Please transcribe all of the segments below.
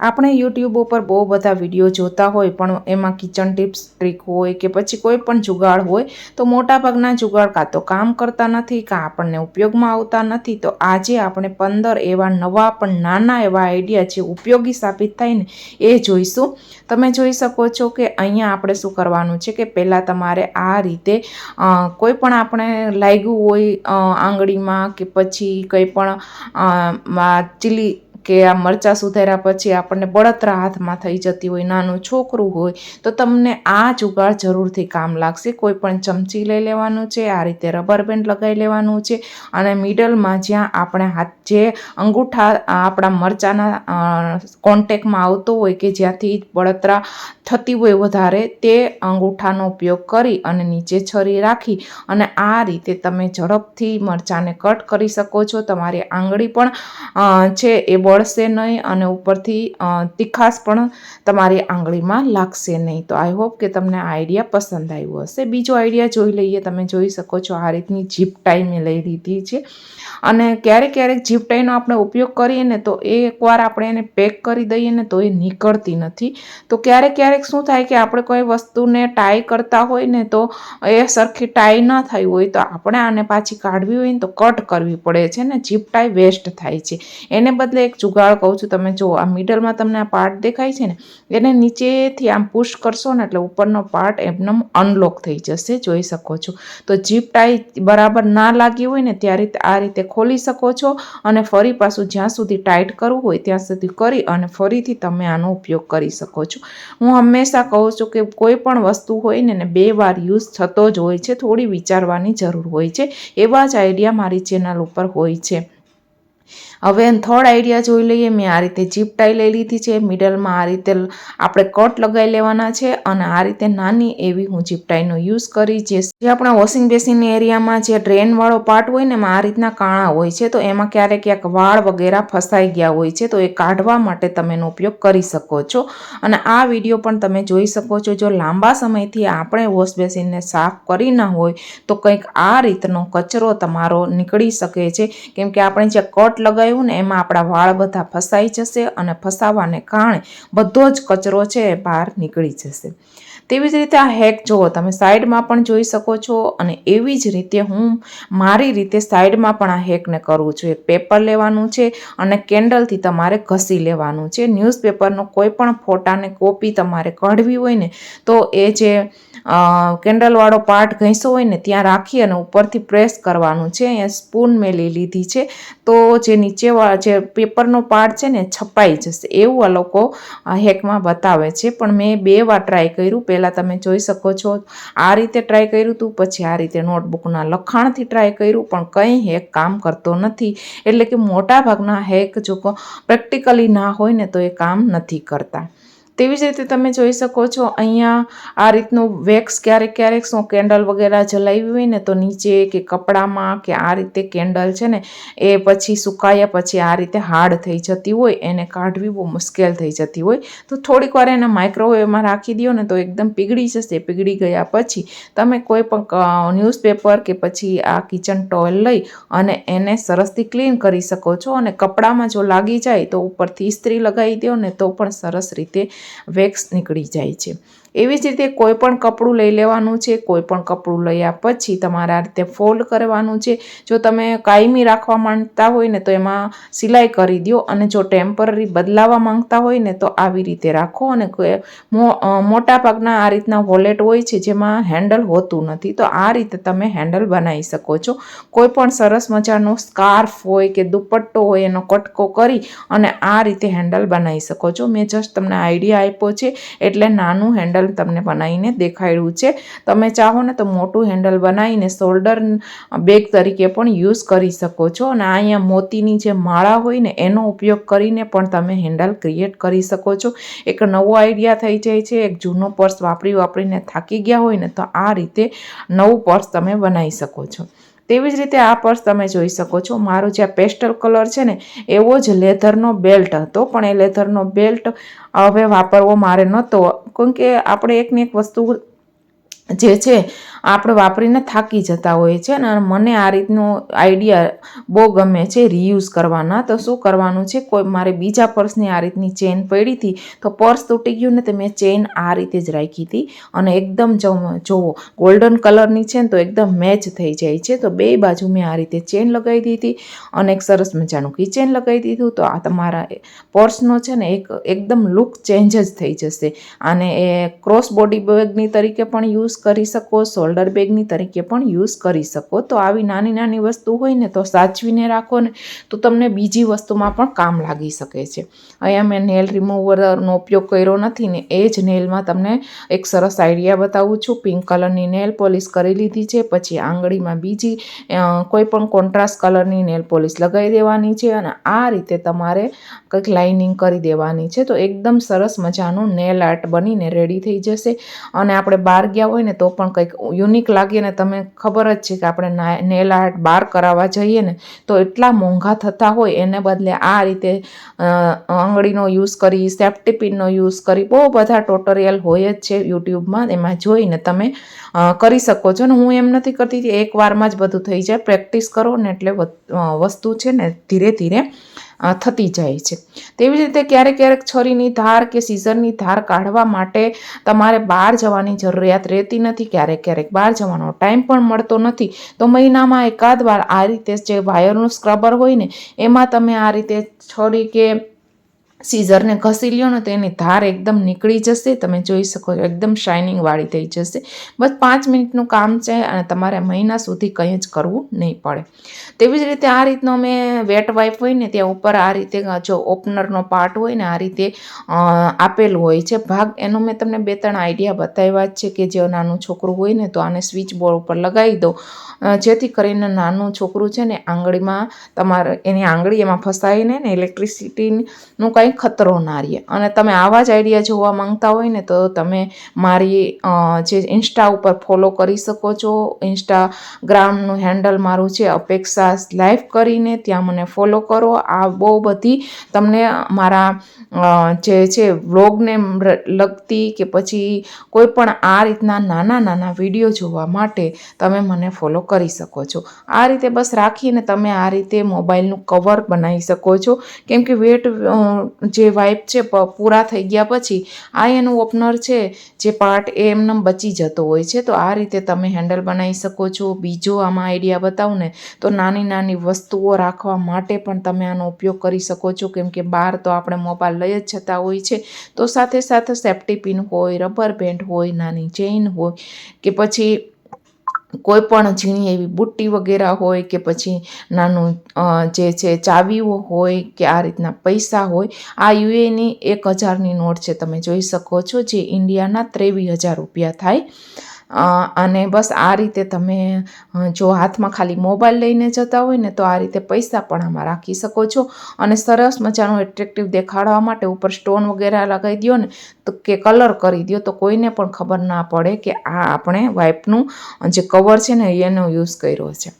આપણે યુટ્યુબ ઉપર બહુ બધા વીડિયો જોતા હોય, પણ એમાં કિચન ટિપ્સ ટ્રીક હોય કે પછી કોઈ પણ જુગાડ હોય, તો મોટાભાગના જુગાડ કાં તો કામ કરતા નથી, કાં આપણને ઉપયોગમાં આવતા નથી. તો આજે આપણે પંદર એવા નવા, પણ નાના એવા આઈડિયા જે ઉપયોગી સાબિત થાય ને એ જોઈશું. તમે જોઈ શકો છો કે અહીંયા આપણે શું કરવાનું છે કે પહેલાં તમારે આ રીતે કોઈ પણ આપણે લાગ્યું હોય આંગળીમાં કે પછી કંઈ પણ ચીલી કે આ મરચાં સુધાર્યા પછી આપણને બળતરા હાથમાં થઈ જતી હોય, નાનું છોકરું હોય, તો તમને આ જુગાડ જરૂરથી કામ લાગશે. કોઈ પણ ચમચી લઈ લેવાનું છે, આ રીતે રબર બેન્ડ લગાવી લેવાનું છે અને મિડલમાં જ્યાં આપણે હાથ, જે અંગૂઠા આપણા મરચાંના કોન્ટેકમાં આવતો હોય કે જ્યાંથી બળતરા થતી હોય વધારે, તે અંગૂઠાનો ઉપયોગ કરી અને નીચે છરી રાખી અને આ રીતે તમે ઝડપથી મરચાંને કટ કરી શકો છો. તમારી આંગળી પણ છે એ બળશે નહીં અને ઉપરથી તીખાશ પણ તમારી આંગળીમાં લાગશે નહીં. તો આઈ હોપ કે તમને આ આઈડિયા પસંદ આવ્યો હશે. બીજો આઈડિયા જોઈ લઈએ. તમે જોઈ શકો છો આ રીતની જીપ ટાઈ મેં લઈ લીધી છે. અને ક્યારેક ક્યારેક જીપ ટાઈનો આપણે ઉપયોગ કરીએ ને તો એ એકવાર આપણે એને પેક કરી દઈએ ને તો એ નીકળતી નથી. તો ક્યારેક ક્યારેક શું થાય કે આપણે કોઈ વસ્તુને ટાઈ કરતા હોય ને તો એ સરખી ટાઈ ન થઈ હોય તો આપણે આને પાછી કાઢવી હોય ને તો કટ કરવી પડે છે ને. જીપ ટાઈ વેસ્ટ થાય છે. એને બદલે એક જુગાડ કહું છું તમે, જો આ મિડલમાં તમને આ પાર્ટ દેખાય છે ને, એને નીચેથી આમ પુશ કરશો ને એટલે ઉપરનો પાર્ટ એકદમ અનલોક થઈ જશે, જોઈ શકો છો. તો જીપ ટાઈ બરાબર ના લાગી હોય ને ત્યારે આ રીતે ખોલી શકો છો અને ફરી પાછું જ્યાં સુધી ટાઈટ કરવું હોય ત્યાં સુધી કરી અને ફરીથી તમે આનો ઉપયોગ કરી શકો છો. હું હંમેશા કહું છું કે કોઈ પણ વસ્તુ હોય ને ને બે વાર યુઝ થતો જ હોય છે, થોડી વિચારવાની જરૂર હોય છે. એવા જ આઈડિયા મારી ચેનલ ઉપર હોય છે. હવે થર્ડ આઈડિયા જોઈ લઈએ. મેં આ રીતે જીપ ટાઈ લઈ લીધી છે. મિડલમાં આ રીતે આપણે કટ લગાવી લેવાના છે અને આ રીતે નાની એવી હું જીપ ટાઈનો યુઝ કરી જે આપણા વોશિંગ બેસિન એરિયામાં જે ડ્રેનવાળો પાર્ટ હોય ને એમાં આ રીતના કાણા હોય છે. તો એમાં ક્યારેક ક્યાંક વાળ વગેરે ફસાઈ ગયા હોય છે. તો એ કાઢવા માટે તમે એનો ઉપયોગ કરી શકો છો. અને આ વીડિયો પણ તમે જોઈ શકો છો. જો લાંબા સમયથી આપણે વોશ બેસિનને સાફ કરી ન હોય, તો કંઈક આ રીતનો કચરો તમારો નીકળી શકે છે. કેમ કે આપણે જે કટ લગાવ્યું ને એમાં આપણા વાળ બધા ફસાઈ જશે અને ફસાવાને કારણે બધો જ કચરો છે એ બહાર નીકળી જશે. તેવી જ રીતે આ હેક જુઓ, તમે સાઈડમાં પણ જોઈ શકો છો અને એવી જ રીતે હું મારી રીતે સાઈડમાં પણ આ હેકને કરું છું. એક પેપર લેવાનું છે અને કેન્ડલથી તમારે ઘસી લેવાનું છે. ન્યૂઝપેપરનો કોઈ પણ ફોટાને કોપી તમારે કાઢવી હોય ને તો એ જે કેન્ડલવાળો પાર્ટ ઘસ્યો હોય ને ત્યાં રાખી અને ઉપરથી પ્રેસ કરવાનું છે. અહીંયા સ્પૂન મેં લઈ લીધી છે. તો જે નીચેવાળા જે પેપરનો પાર્ટ છે ને છપાઈ જશે. એવું આ લોકો હેકમાં બતાવે છે. પણ મેં બે વાર ટ્રાય કર્યું. પહેલાં તમે જોઈ શકો છો. આ રીતે ટ્રાય કર્યું હતું પછી આ રીતે નોટબુકના લખાણથી ટ્રાય કર્યું, પણ કંઈ હેક કામ કરતો નથી. એટલે કે મોટા ભાગના હેક જો પ્રેક્ટિકલી ના હોય ને તો એ કામ નથી કરતા. તેવી જ રીતે તમે જોઈ શકો છો, અહીંયા આ રીતનું વેક્સ ક્યારેક ક્યારેક શું કેન્ડલ વગેરે જલાવી હોય ને તો નીચે કે કપડામાં કે આ રીતે કેન્ડલ છે ને, એ પછી સુકાયા પછી આ રીતે હાર્ડ થઈ જતી હોય, એને કાઢવી બહુ મુશ્કેલ થઈ જતી હોય. તો થોડીક વાર એને માઇક્રોવેવમાં રાખી દો ને તો એકદમ પીગળી જશે, પીગળી ગયા પછી તમે કોઈ પણ ન્યૂઝપેપર કે પછી આ કિચન ટોયલ લઈ અને એને સરસથી ક્લીન કરી શકો છો અને કપડામાં જો લાગી જાય તો ઉપરથી ઇસ્ત્રી લગાવી દો ને તો પણ સરસ રીતે વેક્સ નીકળી જાય છે. એવી જ રીતે કોઈ પણ કપડું લઈ લેવાનું છે, કોઈ પણ કપડું લયા પછી તમારે રીતે ફોલ્ડ કરવાનું છે. જો તમે કાયમી રાખવા માંગતા હોય ને તો એમાં સિલાઈ કરી દો અને જો ટેમ્પરરી બદલાવા માંગતા હોય ને તો આવી રીતે રાખો અને મોટા ભાગના આ રીતના વોલેટ હોય છે જેમાં હેન્ડલ હોતું નથી. તો આ રીતે તમે હેન્ડલ બનાવી શકો છો. કોઈ પણ સરસ મજાનો સ્કાર્ફ હોય કે દુપટ્ટો હોય એનો કટકો કરી અને આ રીતે હેન્ડલ બનાવી શકો છો. મેં જસ્ટ તમને આઈડિયા આપ્યો છે. એટલે નાનું હેન્ડલ તમને બનાવીને દેખાડ્યું છે. તમે ચાહો ને તો મોટું હેન્ડલ બનાવીને શોલ્ડર બેગ તરીકે પણ યુઝ કરી શકો છો. અને અહીંયા મોતીની જે માળા હોય ને, એનો ઉપયોગ કરીને પણ તમે હેન્ડલ ક્રિએટ કરી શકો છો. એક નવો આઈડિયા થઈ જાય છે, એક જૂનો પર્સ વાપરી વાપરીને થાકી ગયા હોય ને, તો આ રીતે નવું પર્સ તમે બનાવી શકો છો. તેવી જ રીતે આ પર્સ તમે જોઈ શકો છો. મારો જે પેસ્ટલ કલર છે ને, એવો જ લેધરનો બેલ્ટ હતો, પણ એ લેધરનો બેલ્ટ હવે વાપરવો મારે નહોતો. કેમ કે આપણે એકને એક વસ્તુ જે છે, આપણે વાપરીને થાકી જતા હોઈએ છીએ અને મને આ રીતનો આઈડિયા બહુ ગમે છે રિયુઝ કરવાના. તો શું કરવાનું છે, કોઈ મારે બીજા પર્સની આ રીતની ચેન પડી હતી, તો પર્સ તૂટી ગયું ને તો મેં ચેન આ રીતે જ રાખી હતી. અને એકદમ જોવો ગોલ્ડન કલરની છે ને તો એકદમ મેચ થઈ જાય છે. તો બે બાજુ મેં આ રીતે ચેન લગાવી દીધી અને એક સરસ મજાનું કિચેન લગાવી દીધું. તો આ તમારા પર્સનો છે ને એક, એકદમ લુક ચેન્જ જ થઈ જશે. અને એ ક્રોસ બોડી બેગની તરીકે પણ યુઝ કરી શકો શોલ્ડર બેગની તરીકે પણ યુઝ કરી શકો. તો આવી નાની નાની વસ્તુ હોય ને તો સાચવીને રાખો ને તો તમને બીજી વસ્તુમાં પણ કામ લાગી શકે છે. અહીંયા મેં નેલ રિમૂવરનો ઉપયોગ કર્યો નથી ને એ જ નેલમાં તમને એક સરસ આઈડિયા બતાવું છું. પિંક કલરની નેલ પોલિશ કરી લીધી છે, પછી આંગળીમાં બીજી કોઈ પણ કોન્ટ્રાસ્ટ કલરની નેલ પોલિશ લગાવી દેવાની છે અને આ રીતે તમારે કંઈક લાઇનિંગ કરી દેવાની છે. તો એકદમ સરસ મજાનું નેલ આર્ટ બનીને રેડી થઈ જશે. અને આપણે બહાર ગયા હોય તો પણ કંઈક યુનિક લાગે ને તમે ખબર જ છે કે આપણે નેલ આર્ટ બહાર કરાવવા જઈએ ને, તો એટલા મોંઘા થતા હોય એને બદલે આ રીતે આંગળીનો યુઝ કરી સેફ્ટી પિનનો યુઝ કરી, બહુ બધા ટોટોરિયલ હોય જ છે યુટ્યુબમાં, એમાં જોઈને તમે કરી શકો છો. ને હું એમ નથી કરતી એક વારમાં જ બધું થઈ જાય. પ્રેક્ટિસ કરો ને એટલે વસ્તુ છે ને ધીરે ધીરે થતી જાય છે. તેવી જ રીતે ક્યારેક ક્યારેક છરીની ધાર કે સીઝરની ધાર કાઢવા માટે તમારે બહાર જવાની જરૂરિયાત રહેતી નથી. ક્યારેક ક્યારેક બહાર જવાનો ટાઈમ પણ મળતો નથી. તો મહિનામાં એકાદ વાર આ રીતે જે વાયરનું સ્ક્રબર હોય ને, એમાં તમે આ રીતે છરી કે સીઝરને ઘસી લ્યો ને તો એની ધાર એકદમ નીકળી જશે, તમે જોઈ શકો છો, એકદમ શાઇનિંગવાળી થઈ જશે. બસ પાંચ મિનિટનું કામ છે અને તમારે મહિના સુધી કંઈ જ કરવું નહીં પડે. તેવી જ રીતે આ રીતનો મેં વેટ વાઇપ હોય ને ત્યાં ઉપર આ રીતે જો ઓપનરનો પાર્ટ હોય ને આ રીતે આપેલું હોય છે. ભાગ એનો મેં તમને બે ત્રણ આઈડિયા બતાવ્યા જ છે કે જે નાનું છોકરું હોય ને તો આને સ્વિચ બોર્ડ ઉપર લગાવી દો. જેથી કરીને નાનું છોકરું છે ને આંગળીમાં તમારે, એની આંગળી એમાં ફસાઈને ને ઇલેક્ટ્રિસિટીનું કંઈ ખતરો ના રહે. અને તમે આવા જ આઈડિયા જોવા માંગતા હોય ને તો તમે મારી જે ઇન્સ્ટા ઉપર ફોલો કરી શકો છો. ઇન્સ્ટાગ્રામનું હેન્ડલ મારું છે અપેક્ષા લાઈવ કરીને ત્યાં મને ફોલો કરો. આ બહુ બધી તમને મારા જે છે વ્લોગને લગતી કે પછી કોઈ પણ આ રીતના નાના નાના વીડિયો જોવા માટે તમે મને ફોલો કરી શકો છો. આ રીતે બસ રાખીને તમે આ રીતે મોબાઈલનું કવર બનાવી શકો છો. કેમ કે વેટ જે વાઇપ છે પૂરા થઈ ગયા પછી, આ એનું ઓપનર છે, જે પાર્ટ એ એમને બચી જતો હોય છે. તો આ રીતે તમે હેન્ડલ બનાવી શકો છો. બીજો આમાં આઈડિયા બતાવું ને, તો નાની નાની વસ્તુઓ રાખવા માટે પણ તમે આનો ઉપયોગ કરી શકો છો. કેમ કે બહાર તો આપણે મોબાઈલ લઈ જ જતા હોય છે. તો સાથે સાથે સેફ્ટી પિન હોય, રબર બેન્ડ હોય, નાની ચેઇન હોય, કે પછી કોઈ પણ ઝીણી એવી બુટ્ટી વગેરે હોય કે પછી નાનું જે છે ચાવીઓ હોય કે આ રીતના પૈસા હોય, આ યુએની એક હજારની નોટ છે. તમે જોઈ શકો છો જે ઇન્ડિયાના ત્રેવીસ હજાર રૂપિયા થાય. અને બસ આ રીતે તમે જો હાથમાં ખાલી મોબાઈલ લઈને જતા હોય ને તો આ રીતે પૈસા પણ આમાં રાખી શકો છો. અને સરસ મજાનું એટ્રેક્ટિવ દેખાડવા માટે ઉપર સ્ટોન વગેરે લગાવી દો ને તો કે કલર કરી દો તો કોઈને પણ ખબર ના પડે કે આ આપણે વાઇપનું જે કવર છે ને એનો યુઝ કર્યો છે.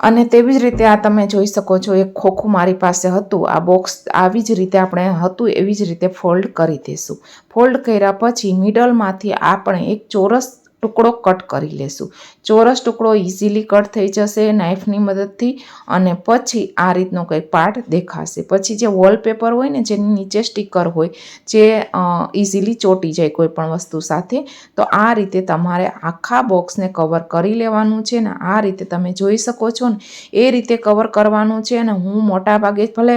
અને તેવી જ રીતે આ તમે જોઈ શકો છો એક ખોખું મારી પાસે હતું. આ બોક્સ આવી જ રીતે આપણે હતું, એવી જ રીતે ફોલ્ડ કરી દઈશું ફોલ્ડ કર્યા પછી મિડલમાંથી આપણે એક ચોરસ ટુકડો કટ કરી લેશું. ચોરસ ટુકડો ઇઝીલી કટ થઈ જશે નાઇફની મદદથી અને પછી આ રીતનો કંઈક પાર્ટ દેખાશે. પછી જે વોલપેપર હોય ને જેની નીચે સ્ટીકર હોય, જે ઇઝીલી ચોટી જાય કોઈ પણ વસ્તુ સાથે, તો આ રીતે તમારે આખા બોક્સને કવર કરી લેવાનું છે ને આ રીતે તમે જોઈ શકો છો ને, એ રીતે કવર કરવાનું છે અને હું મોટા ભાગે ભલે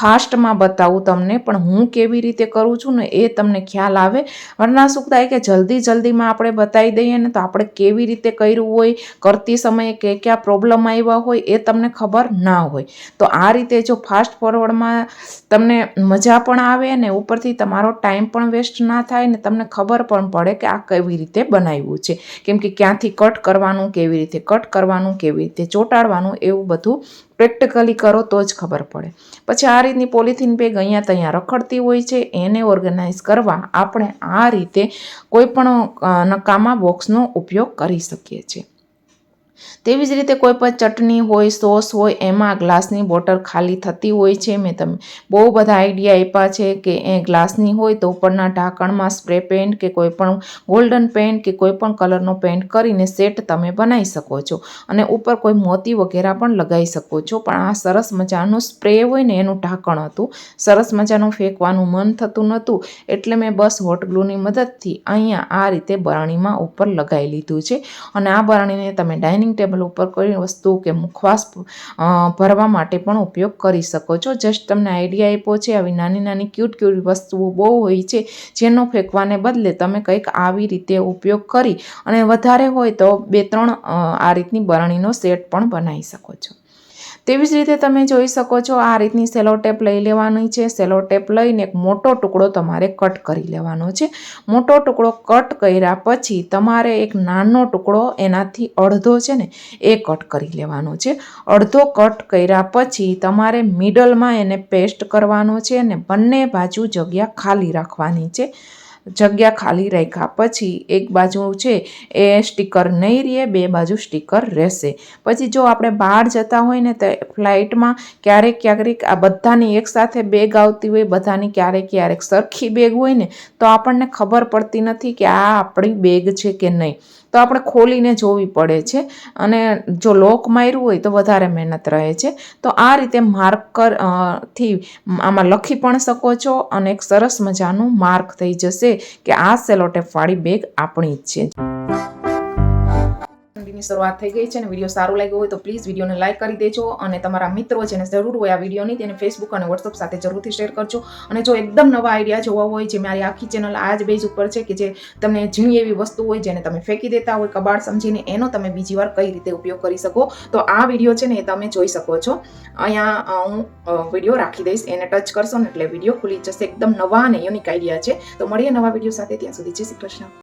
ફાસ્ટમાં બતાવું તમને, પણ હું કેવી રીતે કરું છું ને એ તમને ખ્યાલ આવે. વરના શું થાય કે જલ્દી જલ્દીમાં આપણે બતાવી દઈએ ને તો આપણે કેવી રીતે કર્યું હોય, કરતી સમયે કે કયા પ્રોબ્લેમ આવ્યા હોય એ તમને ખબર ના હોય. તો આ રીતે જો ફાસ્ટ ફોરવર્ડમાં તમને મજા પણ આવે ને ઉપરથી તમારો ટાઈમ પણ વેસ્ટ ના થાય ને તમને ખબર પણ પડે કે આ કેવી રીતે બનાવ્યું છે. કેમ કે ક્યાંથી કટ કરવાનું, કેવી રીતે કટ કરવાનું, કેવી રીતે ચોંટાડવાનું એવું બધું પ્રેક્ટિકલી કરો તો જ ખબર પડે. પછી આ રીતની પોલિથીન બેગ અહીંયા ત્યાં રખડતી હોય છે, એને ઓર્ગેનાઇઝ કરવા આપણે આ રીતે કોઈ પણ નકામા બોક્સનો ઉપયોગ કરી શકીએ છીએ. તેવી જ રીતે કોઈ પણ ચટણી હોય, સોસ હોય, એમાં ગ્લાસની બોટલ ખાલી થતી હોય છે. મેં તમે, બહુ બધા આઈડિયા આપ્યા છે કે એ ગ્લાસની હોય તો ઉપરના ઢાંકણમાં સ્પ્રે પેન્ટ કે કોઈ પણ ગોલ્ડન પેન્ટ કે કોઈ પણ કલરનો પેન્ટ કરીને સેટ તમે બનાવી શકો છો. અને ઉપર કોઈ મોતી વગેરે પણ લગાવી શકો છો. પણ આ સરસ મજાનું સ્પ્રે હોય ને એનું ઢાંકણ હતું. સરસ મજાનું ફેંકવાનું મન થતું નહોતું એટલે મેં બસ હોટ ગ્લુની મદદથી અહીંયા આ રીતે બરણીમાં ઉપર લગાવી લીધું છે. અને આ બરણીને તમે ડાઇનિંગ ટેબલ ઉપર કોઈ વસ્તુ કે મુખવાસ ભરવા માટે પણ ઉપયોગ કરી શકો છો. જસ્ટ તમને આઈડિયા આપ્યો છે, આવી નાની નાની ક્યુટ ક્યુટ વસ્તુઓ બહુ હોય છે, જેનો ફેંકવાને બદલે તમે કંઈક આવી રીતે ઉપયોગ કરી અને વધારે હોય તો બે ત્રણ આ રીતની બરણીનો સેટ પણ બનાવી શકો છો. તેવી જ રીતે તમે જોઈ શકો છો, આ રીતની સેલો ટેપ લઈ લેવાની છે. સેલો ટેપ લઈને એક મોટો ટુકડો તમારે કટ કરી લેવાનો છે. મોટો ટુકડો કટ કર્યા પછી તમારે એક નાનો ટુકડો એનાથી અડધો છે ને, એ કટ કરી લેવાનો છે. અડધો કટ કર્યા પછી તમારે મિડલમાં એને પેસ્ટ કરવાનો છે અને બંને બાજુ જગ્યા ખાલી રાખવાની છે. જગ્યા ખાલી રાખ્યા પછી એક બાજુ છે એ સ્ટીકર નહીં રહે, બે બાજુ સ્ટીકર રહેશે. પછી જો આપણે બહાર જતા હોય ને તો ફ્લાઇટમાં ક્યારેક ક્યારેક આ બધાની એકસાથે બેગ આવતી હોય, બધાની ક્યારેક ક્યારેક સરખી બેગ હોય ને, તો આપણને ખબર પડતી નથી કે આ આપણી બેગ છે કે નહીં. તો આપણે ખોલીને જોવી પડે છે અને જો લોક માર્યું હોય તો વધારે મહેનત રહે છે. તો આ રીતે માર્કરથી આમાં લખી પણ શકો છો અને એક સરસ મજાનું માર્ક થઈ જશે. કે આ સેલોટેપવાળી બેગ આપણી જ છે. ઠંડીની શરૂઆત થઈ ગઈ છે અને વીડિયો સારો લાગ્યો હોય તો પ્લીઝ વિડીયોને લાઇક કરી દેજો અને તમારા મિત્રો જેને જરૂર હોય આ વિડીયોની તેને ફેસબુક અને વોટ્સઅપ સાથે જરૂરથી શેર કરજો. અને જો એકદમ નવા આઈડિયા જોવા હોય, જે મારી આખી ચેનલ આ જ બેઝ ઉપર છે કે જે તમને ઝીણી એવી વસ્તુ હોય જેને તમે ફેંકી દેતા હોય, કબાડ સમજીને એનો તમે બીજી વાર કઈ રીતે ઉપયોગ કરી શકો, તો આ વીડિયો છે ને એ તમે જોઈ શકો છો. અહીંયા હું વીડિયો રાખી દઈશ, એને ટચ કરશો ને એટલે વીડિયો ખુલી જશે. એકદમ નવા અને યુનિક આઈડિયા છે. તો મળીએ નવા વીડિયો સાથે. ત્યાં સુધી જય શ્રી કૃષ્ણ.